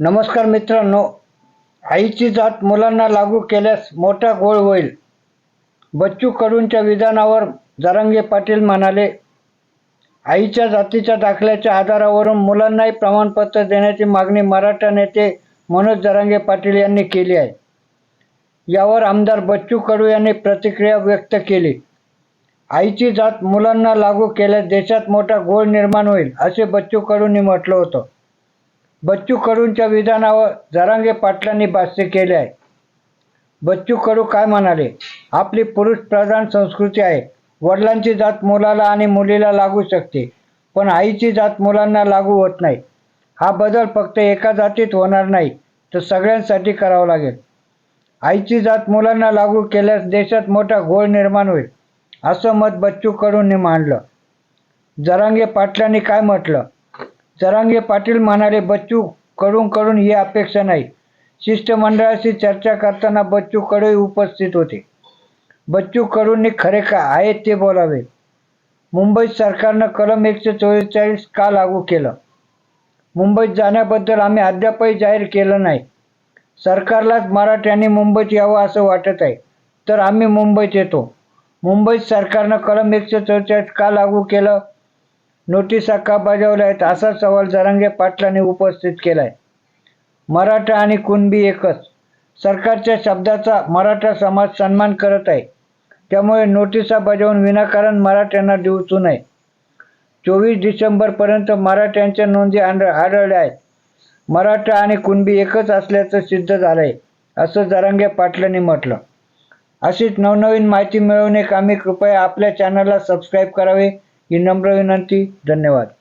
नमस्कार मित्रांनो आईची जात मुलांना लागू केल्यास मोठा गोळ होईल. बच्चू कडूंच्या विधानावर जरांगे पाटील म्हणाले आईच्या जातीच्या दाखल्याच्या आधारावरून मुलांनाही प्रमाणपत्र देण्याची मागणी मराठा नेते मनोज जरांगे पाटील यांनी केली आहे. यावर आमदार बच्चू कडू यांनी प्रतिक्रिया व्यक्त केली. आईची जात मुलांना लागू केल्यास देशात मोठा गोळ निर्माण होईल असे बच्चू कडूंनी म्हटलं होतं. बच्चू कडूंच्या विधानावर जरांगे पाटलांनी भाष्य केले आहे. बच्चू कडू काय म्हणाले? आपली पुरुष प्रधान संस्कृती आहे. वडिलांची जात मुलाला आणि मुलीला लागू शकते पण आईची जात मुलांना लागू होत नाही. हा बदल फक्त एका जातीत होणार नाही तर सगळ्यांसाठी करावा लागेल. आईची जात मुलांना लागू केल्यास देशात मोठा घोळ निर्माण होईल असं मत बच्चू कडूंनी मांडलं. जरांगे पाटलांनी काय म्हटलं? जरांगे पाटील म्हणाले बच्चू कडूंकडून ही अपेक्षा नाही. शिष्टमंडळाशी चर्चा करताना बच्चू कडू उपस्थित होते. बच्चू कडूंनी खरे का आहे ते बोलावे. मुंबईत सरकारनं कलम एकशे चव्वेचाळीस का लागू केलं? मुंबईत जाण्याबद्दल आम्ही अद्यापही जाहीर केलं नाही. सरकारलाच मराठ्यांनी मुंबईत यावं असं वाटत आहे. तर आम्ही मुंबईत येतो. मुंबईत सरकारनं कलम एकशे चव्वेचाळीस का लागू केलं? नोटिसा का बजावल्या आहेत असा सवाल जरांगे पाटलांनी उपस्थित केलाय. मराठा आणि कुणबी एकच. सरकारच्या शब्दाचा मराठा समाज सन्मान करत आहे. त्यामुळे नोटिसा बजावून विनाकारण मराठ्यांना दिवचू नये. चोवीस डिसेंबरपर्यंत मराठ्यांच्या नोंदी आढळ आढळल्या आहेत. मराठा आणि कुणबी एकच असल्याचं सिद्ध झालं आहे असं जरांगे पाटलांनी म्हटलं. अशीच नवनवीन माहिती मिळवणे कामी कृपया आपल्या चॅनलला सबस्क्राईब करावे. ही नम्र विनंती. धन्यवाद.